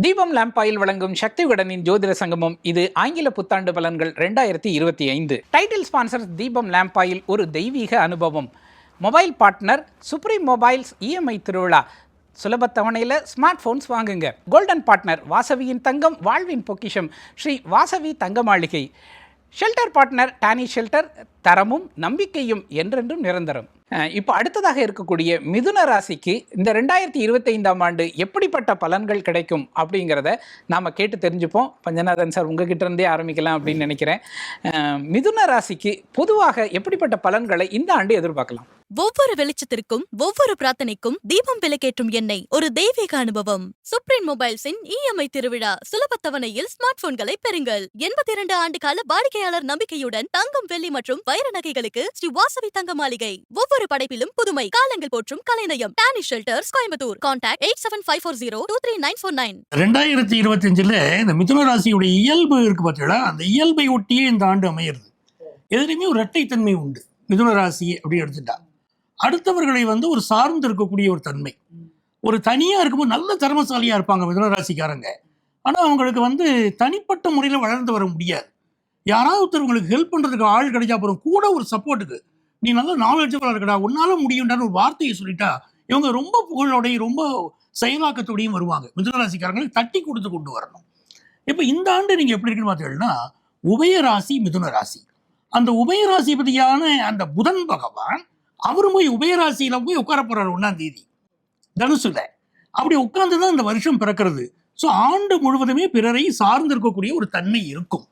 தீபம் lamp oil வழங்கும் சக்தி விகடனின் ஜோதிட சங்கமம் இது ஆங்கில புத்தாண்டு பலன்கள் ரெண்டாயிரத்தி இருபத்தி ஐந்து. Title sponsor Deepam lamp oil ஒரு தெய்வீக அனுபவம். Mobile partner Supreme Mobiles EMI திருவிழா. சுலப தவணையில் ஸ்மார்ட் ஃபோன்ஸ் வாங்குங்க. கோல்டன் பார்ட்னர் வாசவியின் தங்கம் வாழ்வின் பொக்கிஷம். ஸ்ரீ வாசவி தங்க மாளிகை ஷெல்டர் பார்ட்னர் டானி ஷெல்டர் தரமும் நம்பிக்கையும் என்றென்றும் நிரந்தரம். இப்போ அடுத்ததாக இருக்கக்கூடிய மிதுன ராசிக்கு இந்த ரெண்டாயிரத்தி இருபத்தைந்தாம் ஆண்டு எப்படிப்பட்ட பலன்கள் கிடைக்கும் அப்படிங்கிறத நாம் கேட்டு தெரிஞ்சுப்போம். பஞ்சநாதன் சார் உங்ககிட்ட இருந்தே ஆரம்பிக்கலாம் அப்படின்னு நினைக்கிறேன். மிதுன ராசிக்கு பொதுவாக எப்படிப்பட்ட பலன்களை இந்த ஆண்டு எதிர்பார்க்கலாம்? ஒவ்வொரு வெளிச்சத்திற்கும் ஒவ்வொரு பிரார்த்தனைக்கும் தீபம் விளக்கேற்றும் எண்ணெய் ஒரு தெய்வீக அனுபவம். சுப்ரீம் மொபைல்ஸின் இஎம்ஐ திருவிழா சுலபத்தவணையில் ஸ்மார்ட் போன்களை பெறுங்கள். எண்பத்தி இரண்டு ஆண்டு கால வாடிக்கையாளர் நம்பிக்கையுடன் தங்கம் வெள்ளி மற்றும் வைர நகைகளுக்கு ஸ்ரீ வாசவி தங்க மாளிகை. ஒவ்வொரு படைப்பிலும் புதுமை காலங்கள் போற்றும் கலைநயம். Dani Shelters Coimbatore. Contact eight seven five four zero two three nine four nine ரெண்டாயிரத்தி இருபத்தி அஞ்சுல இந்த மிதுன ராசியுடைய இயல்பு இருக்கு பார்த்தீங்களா அந்த இயல்பை ஒட்டியே இந்த ஆண்டு அமையிறது. எதுலையுமே ஒரு இரட்டைத்தன்மை உண்டு. மிதுன ராசி அப்படி எடுத்துட்டா. அடுத்தவர்களை வந்து ஒரு சார்ந்து இருக்கக்கூடிய ஒரு தன்மை. ஒரு தனியாக இருக்கும்போது நல்ல திறமசாலியாக இருப்பாங்க மிதுன ராசிக்காரங்க ஆனால் அவங்களுக்கு வந்து தனிப்பட்ட முறையில் வளர்ந்து வர முடியாது. யாராவது ஒருத்தர் உங்களுக்கு ஹெல்ப் பண்ணுறதுக்கு ஆள் கிடைச்சா அப்புறம் கூட ஒரு சப்போர்ட்டுக்கு நீ நல்ல நாலேஜபிளாக இருக்கடா உன்னால முடியும்டான்னு ஒரு வார்த்தையை சொல்லிட்டா இவங்க ரொம்ப புகழோடையும் ரொம்ப செயலாக்கத்தோடையும் வருவாங்க. மிதுன ராசிக்காரங்களை தட்டி கொடுத்து கொண்டு வரணும். இப்போ இந்த ஆண்டு நீங்கள் எப்படி இருக்குன்னு பார்த்தீங்கன்னா உபயராசி மிதுன ராசி அந்த உபயராசிபதியான அந்த புதன் பகவான் அவரும் போய் உபயராசியில் போய் உட்கார போகிறார் ஒன்றாம் தேதி. தனுசுல. அப்படி உட்கார்ந்து தான் இந்த வருஷம் பிறக்கிறது. ஸோ ஆண்டு முழுவதுமே பிறரை சார்ந்து இருக்கக்கூடிய ஒரு தன்மை இருக்கும்.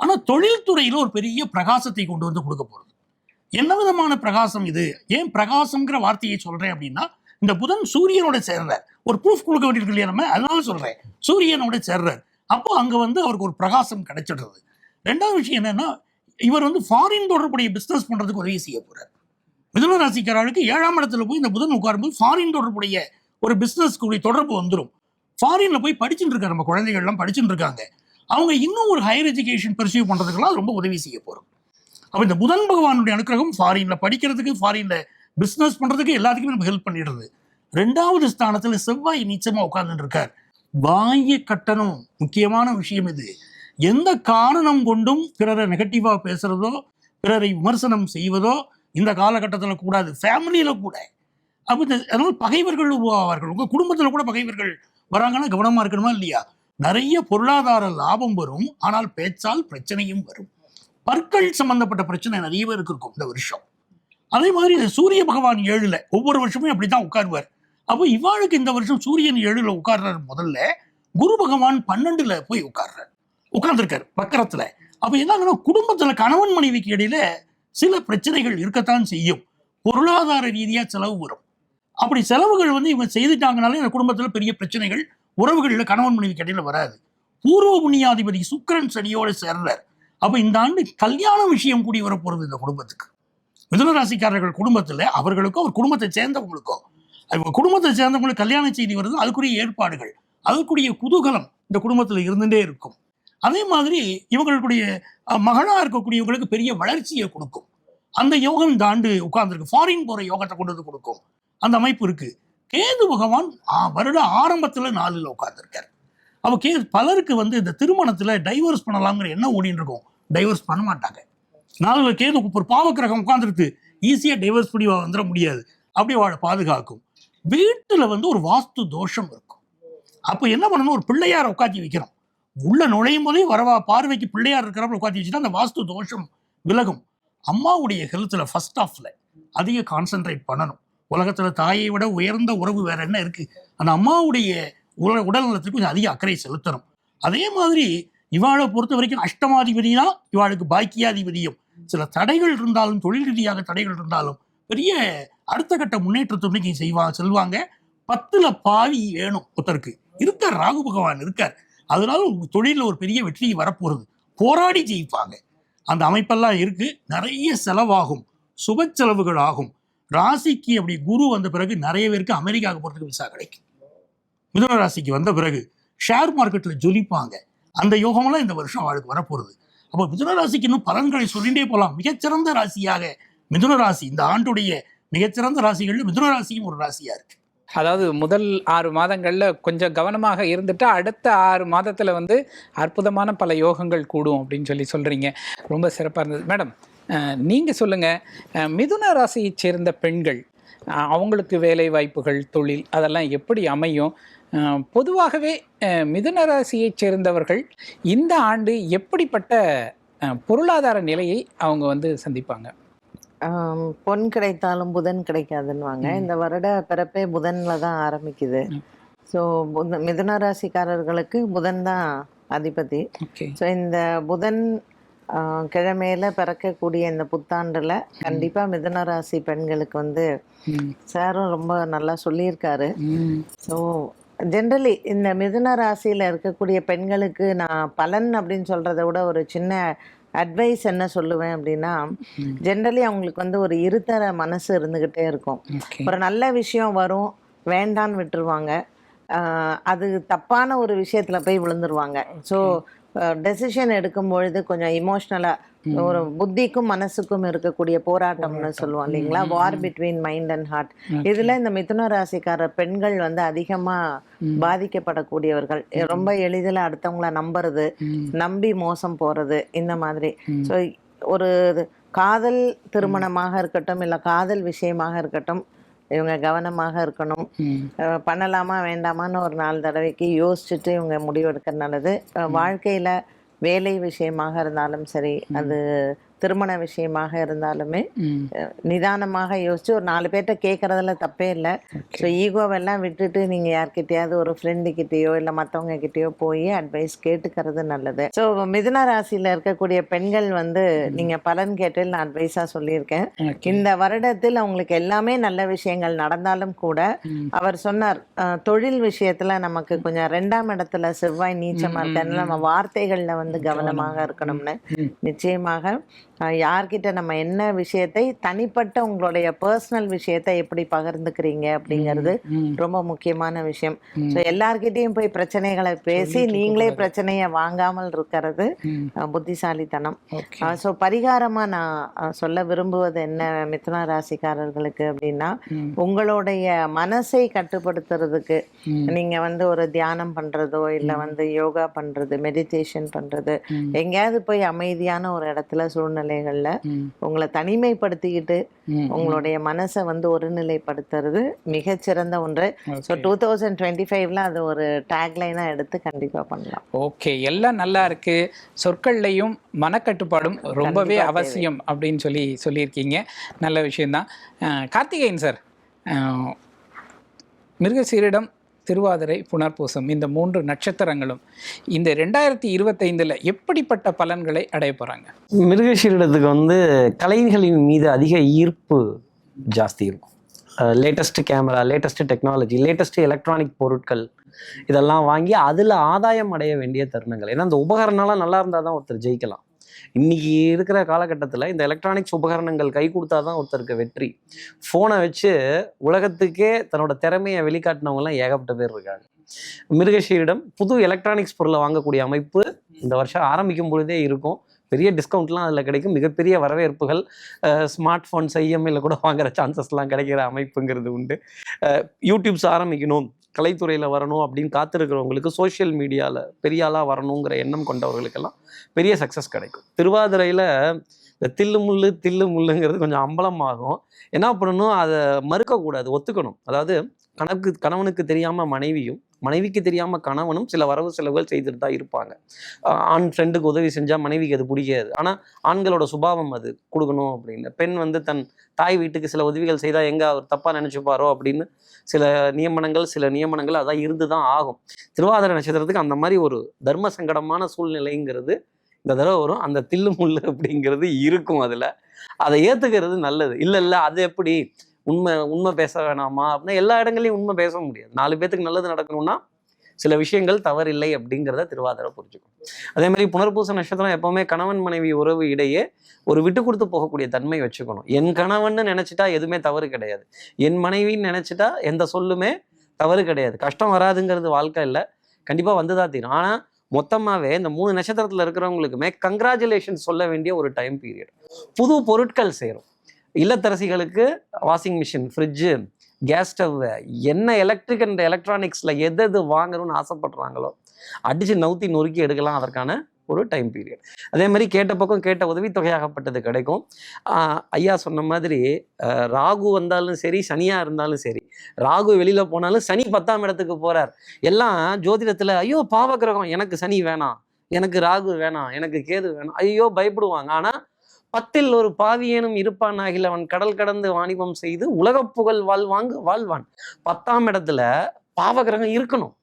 ஆனால் தொழில்துறையில் ஒரு பெரிய பிரகாசத்தை கொண்டு வந்து கொடுக்க போகிறது என்ன விதமான பிரகாசம் இது? ஏன் பிரகாசம்ங்கிற வார்த்தையை சொல்கிறேன் அப்படின்னா இந்த புதன் சூரியனோட சேர்றார். ஒரு ப்ரூஃப் கொடுக்க வேண்டியிருக்கு இல்லையா நம்ம? அதனால சொல்கிறேன் சூரியனோட சேர்றார். அப்போ அங்கே வந்து அவருக்கு ஒரு பிரகாசம் கிடைச்சிடுறது. ரெண்டாவது விஷயம் என்னென்னா இவர் வந்து ஃபாரின் தொடர்புடைய பிஸ்னஸ் பண்ணுறதுக்கு உதவி செய்ய போகிறார் மிதுன ராசிக்காரர்களுக்கு ஏழாம் இடத்துல போய் இந்த புதன் உட்காரும்போது ஃபாரின் தொடர்புடைய ஒரு பிஸ்னஸ்க்கு தொடர்பு வந்துடும் ஃபாரின்ல போய் படிச்சுட்டு இருக்காங்க நம்ம குழந்தைகள்லாம் படிச்சுட்டு இருக்காங்க. அவங்க இன்னும் ஒரு ஹையர் எஜுகேஷன் பர்சியூ பண்ணுறதுக்கெல்லாம் ரொம்ப உதவி செய்ய போகிறோம் அப்போ இந்த புதன் பகவானுடைய அனுக்கிரகம் ஃபாரின்ல படிக்கிறதுக்கு ஃபாரின்ல பிஸ்னஸ் பண்ணுறதுக்கு எல்லாத்துக்குமே நம்ம ஹெல்ப் பண்ணிடுறது. ரெண்டாவது ஸ்தானத்தில் செவ்வாய் நீச்சமாக உட்கார்ந்துட்டு இருக்கார். வாய கட்டணம் முக்கியமான விஷயம் இது. எந்த காரணம் கொண்டும் பிறரை நெகட்டிவாக பேசுறதோ பிறரை விமர்சனம் செய்வதோ இந்த காலகட்டத்தில் கூடாது ஃபேமிலியில் கூட. அப்போ இந்த அதனால பகைவர்கள் உருவாவார்கள். உங்கள் குடும்பத்தில் கூட பகைவர்கள் வராங்கன்னா கவனமாக இருக்கணுமா இல்லையா? நிறைய பொருளாதார லாபம் வரும். ஆனால் பேச்சால் பிரச்சனையும் வரும். பற்கள் சம்பந்தப்பட்ட பிரச்சனை நிறைய இருக்கும் இந்த வருஷம். அதே மாதிரி இந்த சூரிய பகவான் ஏழுல ஒவ்வொரு வருஷமும் அப்படி தான் உட்காருவார். அப்போ இவாளுக்கு இந்த வருஷம் சூரியன் ஏழுல உட்கார்றாரு முதல்ல. குரு பகவான் பன்னெண்டுல போய் உட்கார்றார். உட்கார்ந்துருக்காரு பக்கரத்துல அப்போ என்ன குடும்பத்துல கணவன் மனைவிக்கு இடையில சில பிரச்சனைகள் இருக்கத்தான் செய்யும். பொருளாதார ரீதியாக செலவு வரும். அப்படி செலவுகள் வந்து இவங்க செய்துட்டாங்கனாலே இந்த குடும்பத்தில் பெரிய பிரச்சனைகள் உறவுகளில் கணவன் மனைவி கடையில் வராது. பூர்வ புண்ணியாதிபதி சுக்கிரன் சனியோட சேர்றார் அப்போ இந்த ஆண்டு கல்யாண விஷயம் கூடி வரப்போகிறது இந்த குடும்பத்துக்கு. மிதுன ராசிக்காரர்கள் குடும்பத்துல அவர்களுக்கோ அவர் குடும்பத்தை சேர்ந்தவங்களுக்கோ அவங்க குடும்பத்தை சேர்ந்தவங்களுக்கு கல்யாண செய்தி வருது அதுக்குரிய ஏற்பாடுகள் அதுக்குரிய குதூகலம் இந்த குடும்பத்தில் இருந்துகிட்டே இருக்கும். அதே மாதிரி இவங்களுடைய மகளாக இருக்கக்கூடியவங்களுக்கு பெரிய வளர்ச்சியை கொடுக்கும். அந்த யோகம் இந்த ஆண்டு உட்கார்ந்துருக்கு. ஃபாரின் போகிற யோகத்தை கொண்டு வந்து கொடுக்கும். அந்த அமைப்பு இருக்குது கேது பகவான் ஆ, வருட ஆரம்பத்தில் நாளில் உட்கார்ந்துருக்காரு. அப்போ கே பலருக்கு வந்து இந்த திருமணத்தில் டைவர்ஸ் பண்ணலாங்கிற என்ன ஓடின்னு இருக்கும். டைவர்ஸ் பண்ண மாட்டாங்க. நாளில் கேது ஒரு பாவக்கிரகம் உட்கார்ந்துருக்கு. ஈஸியாக டைவர்ஸ் பண்ணி வந்துட முடியாது. அப்படி அவளை பாதுகாக்கும். வீட்டில் வந்து ஒரு வாஸ்து தோஷம் இருக்கும். அப்போ என்ன பண்ணணும்? ஒரு பிள்ளையாரை உட்காந்து வைக்கிறோம் உள்ள நுழையும் போதே வரவா பார்வைக்கு பிள்ளையார் இருக்கிறப்ப உட்காந்து வச்சுட்டா அந்த வாஸ்து தோஷம் விலகும். அம்மாவுடைய ஹெல்த்தில் ஃபர்ஸ்ட் ஆஃப்ல அதிக கான்சென்ட்ரேட் பண்ணணும். உலகத்தில் தாயை விட உயர்ந்த உறவு வேற என்ன இருக்கு? அந்த அம்மாவுடைய உல உடல் நலத்துக்கு கொஞ்சம் அதிக அக்கறை செலுத்தணும். அதே மாதிரி இவாளை பொறுத்த வரைக்கும் அஷ்டமாதிபதி தான் இவாளுக்கு பாக்கியாதிபதியும். சில தடைகள் இருந்தாலும் தொழில் ரீதியாக தடைகள் இருந்தாலும் பெரிய அடுத்த கட்ட முன்னேற்றத்தை செய்வா செய்வாங்க செல்வாங்க. பத்துல பாவி வேணும் ஒருத்தருக்கு. இருக்கார் ராகு பகவான் இருக்கார். அதனால உங்கள் தொழிலில் ஒரு பெரிய வெற்றி வரப்போகிறது போராடி ஜெயிப்பாங்க. அந்த அமைப்பெல்லாம் இருக்குது நிறைய செலவாகும். சுப செலவுகள் ஆகும். ராசிக்கு அப்படி குரு வந்த பிறகு நிறைய பேருக்கு அமெரிக்காவுக்கு போகிறதுக்கு விசா கிடைக்கும். மிதுன ராசிக்கு வந்த பிறகு ஷேர் மார்க்கெட்டில் ஜொலிப்பாங்க. அந்த யோகமெல்லாம் இந்த வருஷம் அவளுக்கு வரப்போகிறது அப்போ மிதுன ராசிக்கு இன்னும் பலன்களை சொல்லிகிட்டே போகலாம் மிகச்சிறந்த ராசியாக மிதுன ராசி இந்த ஆண்டுடைய மிகச்சிறந்த ராசிகளில் மிதுன ராசியும் ஒரு ராசியாக இருக்குது அதாவது முதல் ஆறு மாதங்களில் கொஞ்சம் கவனமாக இருந்துட்டு அடுத்த ஆறு மாதத்தில் வந்து அற்புதமான பல யோகங்கள் கூடும் அப்படின்னு சொல்லி சொல்கிறீங்க ரொம்ப சிறப்பாக இருந்தது. மேடம் நீங்கள் சொல்லுங்கள் மிதுன ராசியைச் சேர்ந்த பெண்கள் அவங்களுக்கு வேலை வாய்ப்புகள் தொழில் அதெல்லாம் எப்படி அமையும்? பொதுவாகவே மிதுன ராசியைச் சேர்ந்தவர்கள் இந்த ஆண்டு எப்படிப்பட்ட பொருளாதார நிலையை அவங்க வந்து சந்திப்பாங்க? பொன் கிடைத்தாலும் புதன் கிடைக்காதுன்னுவாங்க. இந்த வருட பிறப்பே புதன்ல தான் ஆரம்பிக்குது. ஸோ மிதுன ராசிக்காரர்களுக்கு புதன் தான் அதிபதி. ஸோ இந்த புதன் கிழமையில பிறக்கக்கூடிய இந்த புத்தாண்டுல கண்டிப்பா மிதுன ராசி பெண்களுக்கு வந்து சாரும் ரொம்ப நல்லா சொல்லியிருக்காரு. ஸோ ஜென்ரலி இந்த மிதுன ராசியில் இருக்கக்கூடிய பெண்களுக்கு நான் பலன் அப்படின்னு சொல்கிறத விட ஒரு சின்ன அட்வைஸ் என்ன சொல்லுவேன் அப்படின்னா. ஜென்ரலி அவங்களுக்கு வந்து ஒரு இருதர மனசு இருந்துக்கிட்டே இருக்கும். ஒரு நல்ல விஷயம் வரும் வேண்டான்னு விட்டுருவாங்க. ஆஹ் அது தப்பான ஒரு விஷயத்தில் போய் விழுந்துருவாங்க. ஸோ டெசிஷன் எடுக்கும் பொழுது கொஞ்சம் இமோஷ்னலாக ஒரு புத்திக்கும் மனசுக்கும் இருக்கக்கூடிய போராட்டம்னு சொல்லுவோம் இல்லைங்களா? War between mind and heart இதுல இந்த மிதுன ராசிக்கார பெண்கள் வந்து அதிகமா பாதிக்கப்படக்கூடியவர்கள். ரொம்ப எளிதில் அடுத்தவங்கள நம்புறது. நம்பி மோசம் போறது இந்த மாதிரி. ஸோ ஒரு காதல் திருமணமாக இருக்கட்டும் இல்லை காதல் விஷயமாக இருக்கட்டும் இவங்க கவனமாக இருக்கணும். பண்ணலாமா வேண்டாமான்னு ஒரு நாலு தடவைக்கு யோசிச்சுட்டு இவங்க முடிவெடுக்க நல்லது. வாழ்க்கையில வேலை விஷயமாக இருந்தாலும் சரி அது திருமண விஷயமாக இருந்தாலுமே நிதானமாக யோசிச்சு ஒரு நாலு பேர்கிட்ட கேட்கறதுல தப்பே இல்லை. ஸோ ஈகோவெல்லாம் விட்டுட்டு நீங்க யார்கிட்டயாவது ஒரு ஃப்ரெண்டு கிட்டேயோ இல்லை மற்றவங்க கிட்டேயோ போய் அட்வைஸ் கேட்டுக்கிறது நல்லது. ஸோ மிதுன ராசியில இருக்கக்கூடிய பெண்கள் வந்து நீங்க பலன் கேட்டு நான் அட்வைஸாக சொல்லியிருக்கேன். இந்த வருடத்தில் அவங்களுக்கு எல்லாமே நல்ல விஷயங்கள் நடந்தாலும் கூட. அவர் சொன்னார் தொழில் விஷயத்துல நமக்கு கொஞ்சம் ரெண்டாம் இடத்துல செவ்வாய் நீச்சமா இருக்கனால நம்ம வார்த்தைகள்ல வந்து கவனமாக இருக்கணும்னு. நிச்சயமாக. யார்கிட்ட நம்ம என்ன விஷயத்தை தனிப்பட்ட உங்களுடைய பர்சனல் விஷயத்தை எப்படி பகிர்ந்துக்கிறீங்க அப்படிங்கிறது ரொம்ப முக்கியமான விஷயம். ஸோ எல்லார்கிட்டயும் போய் பிரச்சனைகளை பேசி நீங்களே பிரச்சனையை வாங்காமல் இருக்கிறது புத்திசாலித்தனம் ஸோ பரிகாரமாக நான் சொல்ல விரும்புவது என்ன மிதுன ராசிக்காரர்களுக்கு அப்படின்னா. உங்களுடைய மனசை கட்டுப்படுத்துறதுக்கு ம். நீங்க வந்து ஒரு தியானம் பண்றதோ இல்ல வந்து யோகா பண்றது மெடிடேஷன் பண்றது ம். எங்கேயாவது போய் அமைதியான ஒரு இடத்துல சூழ்நிலைகள்ல உங்களை தனிமைப்படுத்திக்கிட்டு. உங்களுடைய மனசை வந்து ஒருநிலைப்படுத்துறது மிகச்சிறந்த ஒன்று. ஸோ டூ தௌசண்ட் டுவெண்ட்டி ஃபைவ்ல அது ஒரு டேக்லைனாக எடுத்து கண்டிப்பா பண்ணலாம். ஓகே எல்லாம் நல்லா இருக்கு. சொற்கள்லையும் மனக்கட்டுப்பாடும் ரொம்பவே அவசியம் அப்படின்னு சொல்லி சொல்லியிருக்கீங்க. நல்ல விஷயம்தான். கார்த்திகேயன் சார் மிருகசீரிடம் திருவாதிரை புனர்பூசம் இந்த மூன்று நட்சத்திரங்களும் இந்த ரெண்டாயிரத்தி இருபத்தைந்தில் எப்படிப்பட்ட பலன்களை அடைய போகிறாங்க மிருகசீரிடத்துக்கு வந்து கலைகளின் மீது அதிக ஈர்ப்பு ஜாஸ்தி இருக்கும். Latest camera latest technology latest electronic பொருட்கள் இதெல்லாம் வாங்கி அதில் ஆதாயம் அடைய வேண்டிய தருணங்கள். ஏன்னா அந்த உபகரணம்லாம் நல்லா இருந்தால் தான் ஒருத்தர் ஜெயிக்கலாம். இன்னைக்கு இருக்கிற காலகட்டத்தில் இந்த எலக்ட்ரானிக்ஸ் உபகரணங்கள் கை கொடுத்தா தான் ஒருத்தருக்கு வெற்றி. ஃபோனை வச்சு உலகத்துக்கே தன்னோட திறமையை வெளிக்காட்டினவங்கலாம் ஏகப்பட்ட பேர் இருக்காங்க. மிருகஷீரிடம் புது எலக்ட்ரானிக்ஸ் பொருளை வாங்கக்கூடிய அமைப்பு இந்த வருஷம் ஆரம்பிக்கும் பொழுதே இருக்கும். பெரிய டிஸ்கவுண்ட்லாம் அதில் கிடைக்கும். மிகப்பெரிய வரவேற்புகள் ஸ்மார்ட் ஃபோன்ஸ் ஐஎம்ஐயில் கூட வாங்குகிற சான்சஸ்லாம் கிடைக்கிற அமைப்புங்கிறது உண்டு. யூடியூப்ஸ் ஆரம்பிக்கணும். கலைத்துறையில் வரணும் அப்படின்னு காத்திருக்கிறவங்களுக்கு சோஷியல் மீடியாவில் பெரியாளாக வரணுங்கிற எண்ணம் கொண்டவர்களுக்கெல்லாம் பெரிய சக்ஸஸ் கிடைக்கும். திருவாதிரையில் இந்த தில்லு முள்ளு தில்லு முள்ளுங்கிறது கொஞ்சம் அம்பலமாகும். என்ன பண்ணணும்? அதை மறுக்கக்கூடாது ஒத்துக்கணும். அதாவது கணக்கு கணவனுக்கு தெரியாமல் மனைவியும் மனைவிக்கு தெரியாமல் கணவனும் சில வரவு செலவுகள் செய்துட்டு தான் இருப்பாங்க ஆண் ஃப்ரெண்டுக்கு உதவி செஞ்சால் மனைவிக்கு அது பிடிக்காது. ஆனால் ஆண்களோட சுபாவம் அது கொடுக்கணும் அப்படின்னு. பெண் வந்து தன் தாய் வீட்டுக்கு சில உதவிகள் செய்தால் எங்கே அவர் தப்பாக நினச்சிப்பாரோ அப்படின்னு சில நியமனங்கள் சில நியமனங்கள் அதான் இருந்து தான் ஆகும். திருவாதிர நட்சத்திரத்துக்கு அந்த மாதிரி ஒரு தர்ம சங்கடமான சூழ்நிலைங்கிறது இந்த தடவை வரும். அந்த தில்லு முள்ளு அப்படிங்கிறது இருக்கும் அதில். அதை ஏற்றுக்கிறது நல்லது. இல்லை இல்லை அது எப்படி? உண்மை உண்மை பேச வேணாமா? அப்படின்னா எல்லா இடங்களையும் உண்மை பேச முடியாது. நாலு பேத்துக்கு நல்லது நடக்கணும்னா சில விஷயங்கள் தவறில்லை அப்படிங்கிறத திருவாதிரை புரிஞ்சுக்கும். அதே மாதிரி புனர்பூச நட்சத்திரம் எப்பவுமே கணவன் மனைவி உறவு இடையே ஒரு விட்டு கொடுத்து போகக்கூடிய தன்மை வச்சுக்கணும். என் கணவன்னு நினைச்சிட்டா எதுவுமே தவறு கிடையாது. என் மனைவின்னு நினைச்சிட்டா எந்த சொல்லுமே தவறு கிடையாது. கஷ்டம் வராதுங்கிறது வாழ்க்கை இல்லை. கண்டிப்பாக வந்துதான் தீரும். ஆனால் மொத்தமாகவே இந்த மூணு நட்சத்திரத்தில் இருக்கிறவங்களுக்குமே கங்க்ராச்சுலேஷன் சொல்ல வேண்டிய ஒரு டைம் பீரியட் புது பொருட்கள் சேரும். இல்லத்தரசிகளுக்கு washing machine fridge gas stove என்ன எலக்ட்ரிக் அண்ட் எலக்ட்ரானிக்ஸில் எது எது வாங்கணும்னு ஆசைப்படுறாங்களோ அடித்து நவுத்தி நொறுக்கி எடுக்கலாம் அதற்கான ஒரு டைம் பீரியட் அதே மாதிரி கேட்ட பக்கம் கேட்ட உதவித்தொகையாகப்பட்டது கிடைக்கும். ஐயா சொன்ன மாதிரி ராகு வந்தாலும் சரி சனியாக இருந்தாலும் சரி ராகு வெளியில் போனாலும் சனி பத்தாம் இடத்துக்கு போகிறார் எல்லாம் ஜோதிடத்தில் ஐயோ பாவகிரகம் எனக்கு சனி வேணாம் எனக்கு ராகு வேணாம் எனக்கு கேது வேணாம் ஐயோ பயப்படுவாங்க. ஆனால் பத்தில் ஒரு பாவியேனும் இருப்பான் ஆகில் அவன் கடல் கடந்து வாணிபம் செய்து உலக புகழ் வாழ்வாங்க வாழ்வான். பத்தாம் இடத்துல பாவகிரகம் இருக்கணும்.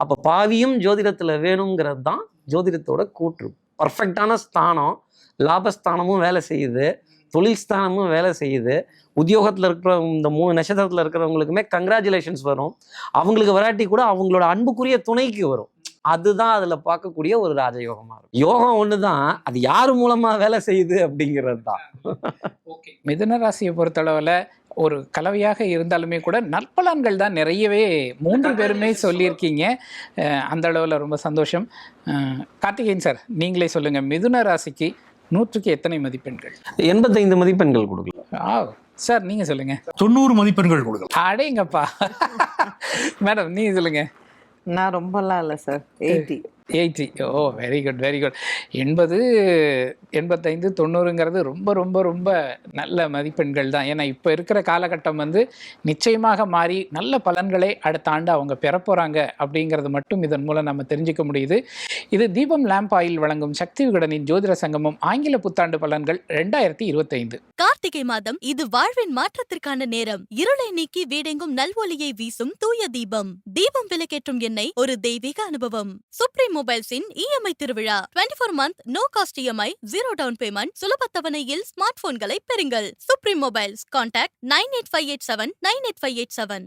அப்போ பாவியும் ஜோதிடத்தில் வேணுங்கிறது தான் ஜோதிடத்தோட கூற்று. பர்ஃபெக்டான ஸ்தானம் லாபஸ்தானமும் வேலை செய்யுது. தொழில் ஸ்தானமும் வேலை செய்யுது. உத்தியோகத்தில் இருக்கிற இந்த மூணு நட்சத்திரத்தில் இருக்கிறவங்களுக்குமே கங்க்ராச்சுலேஷன்ஸ் வரும். அவங்களுக்கு வராட்டி கூட அவங்களோட அன்புக்குரிய துணைக்கு வரும். அதுதான் அதில் பார்க்கக்கூடிய ஒரு ராஜயோகமாக இருக்கும். யோகம் ஒன்று தான் அது யார் மூலமாக வேலை செய்யுது அப்படிங்கிறது தான். ஓகே. மிதுன ராசியை பொறுத்தளவில் ஒரு கலவையாக இருந்தாலுமே கூட நற்பலன்கள் தான் நிறையவே மூன்று பேருமே சொல்லியிருக்கீங்க. அந்த அளவில் ரொம்ப சந்தோஷம். கார்த்திகேயன் சார் நீங்களே சொல்லுங்கள் மிதுன ராசிக்கு நூற்றுக்கு எத்தனை மதிப்பெண்கள்? எண்பத்தைந்து மதிப்பெண்கள் கொடுக்கலாம். ஆ சார் நீங்கள் சொல்லுங்கள் தொண்ணூறு மதிப்பெண்கள் கொடுக்கலாம். அடேங்கப்பா. மேடம் நீங்கள் சொல்லுங்கள் நான் ரொம்பலாம் இல்லை sir. Eighty eighty. Oh very good very good எண்பது எண்பத்தைந்து தொண்ணூறுங்கிறது ரொம்ப ரொம்ப ரொம்ப நல்ல மதிப்பெண்கள் தான். ஏன்னா இப்போ இருக்கிற காலகட்டம் வந்து நிச்சயமாக மாறி நல்ல பலன்களை அடுத்த ஆண்டு அவங்க பெற போகிறாங்க அப்படிங்கிறது மட்டும் இதன் மூலம் நம்ம தெரிஞ்சுக்க முடியுது. இது தீபம் லேம்ப் ஆயில் வழங்கும் சக்தி விகடனின் ஜோதிட சங்கமம் ஆங்கில புத்தாண்டு பலன்கள் ரெண்டாயிரத்தி இருபத்தைந்து. கார்த்திகை மாதம் இது வாழ்வின் மாற்றத்திற்கான நேரம். இருளை நீக்கி வீடெங்கும் நல்வொலியை வீசும் தூய தீபம். தீபம் விலக்கேற்றும் எண்ணெய் ஒரு தெய்வீக அனுபவம். சுப்ரீம் மொபைல்ஸின் இஎம்ஐ திருவிழா. 24 four month no cost EMI zero down payment சுலபத்தவணையில் smart போன்களை பெறுங்கள். Supreme Mobiles contact nine eight five eight seven nine eight five eight seven